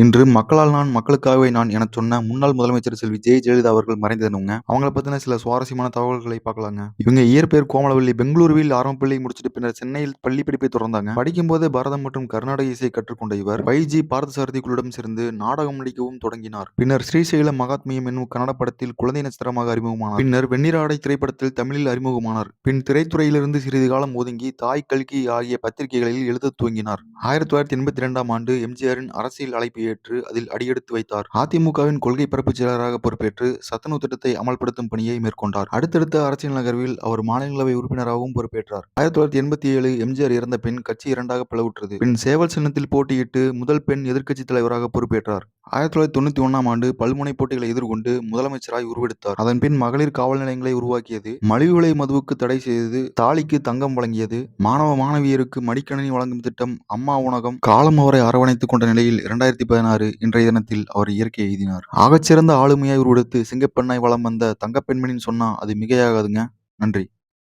இன்று மக்களால் நான் மக்களுக்காகவே நான் என சொன்ன முன்னாள் முதலமைச்சர் செல்வி ஜெய ஜெயலலிதா அவர்கள் மறைந்ததுனுங்க அவங்களை அவங்கள பத்தின சில சுவாரஸ்யமான தகவல்களை பார்க்கலாங்க. இவங்க இயற்பெயர் கோமலவல்லி பெங்களூருவில் ஆரம்ப பள்ளி முடிச்சிட்டு பின்னர் சென்னையில் பள்ளி படிப்பை தொடர்ந்தாங்க. படிக்கும் போது பரதம் மற்றும் கர்நாடக இசையை கற்றுக்கொண்ட இவர் வைஜி பாரத குழுவிடம் சேர்ந்து நாடகம் நடிக்கவும் தொடங்கினார். பின்னர் ஸ்ரீசைலம் மகாத்மியம் என்னும் கன்னட படத்தில் குழந்தை நட்சத்திரமாக அறிமுகமானார். பின்னர் வெண்ணிராடை திரைப்படத்தில் தமிழில் அறிமுகமானார். பின் திரைத்துறையிலிருந்து சிறிது காலம் ஒதுங்கி தாய் கல்கி ஆகிய பத்திரிகைகளில் எழுத துவங்கினார். ஆயிரத்தி தொள்ளாயிரத்தி எண்பத்தி இரண்டாம் ஆண்டு எம்ஜிஆரின் அரசியல் அழைப்பு ஏற்று அதில் அடியெடுத்து வைத்தார். அதிமுகவின் கொள்கை பரப்பு செயலராக பொறுப்பேற்று சத்துணவு திட்டத்தை அமல்படுத்தும் பணியை மேற்கொண்டார். அடுத்தடுத்த அரசியல் நகர்வில் அவர் மாநிலங்களவை உறுப்பினராகவும் பொறுப்பேற்றார். ஆயிரத்தி தொள்ளாயிரத்தி எண்பத்தி ஏழு எம்ஜிஆர் இறந்த பின் கட்சி இரண்டாக பிளவுற்றது. பின் சேவல் சின்னத்தில் போட்டியிட்டு முதல் பெண் எதிர்க்கட்சி தலைவராக பொறுப்பேற்றார். ஆயிரத்தி தொள்ளாயிரத்தி தொண்ணூத்தி ஒன்னாம் ஆண்டு பல்முனை போட்டிகளை எதிர்கொண்டு முதலமைச்சராய் உருவெடுத்தார். அதன் பின் மகளிர் காவல் நிலையங்களை உருவாக்கியது மலிவு விலை மதுவுக்கு தடை செய்தது தாலிக்கு தங்கம் வழங்கியது மாணவ மாணவியருக்கு மடிக்கணினி வழங்கும் திட்டம் அம்மா உணகம் காலம் அவரை அரவணைத்துக் கொண்ட நிலையில் இரண்டாயிரத்தி பதினாறு இன்றைய தினத்தில் அவர் இயற்கை எழுதினார் ஆகச்சிறந்த ஆளுமையாய் உருவெடுத்து சிங்கப்பெண்ணாய் வளம் வந்த தங்கப்பெண்மணின்னு சொன்னா அது மிகையாகாதுங்க. நன்றி.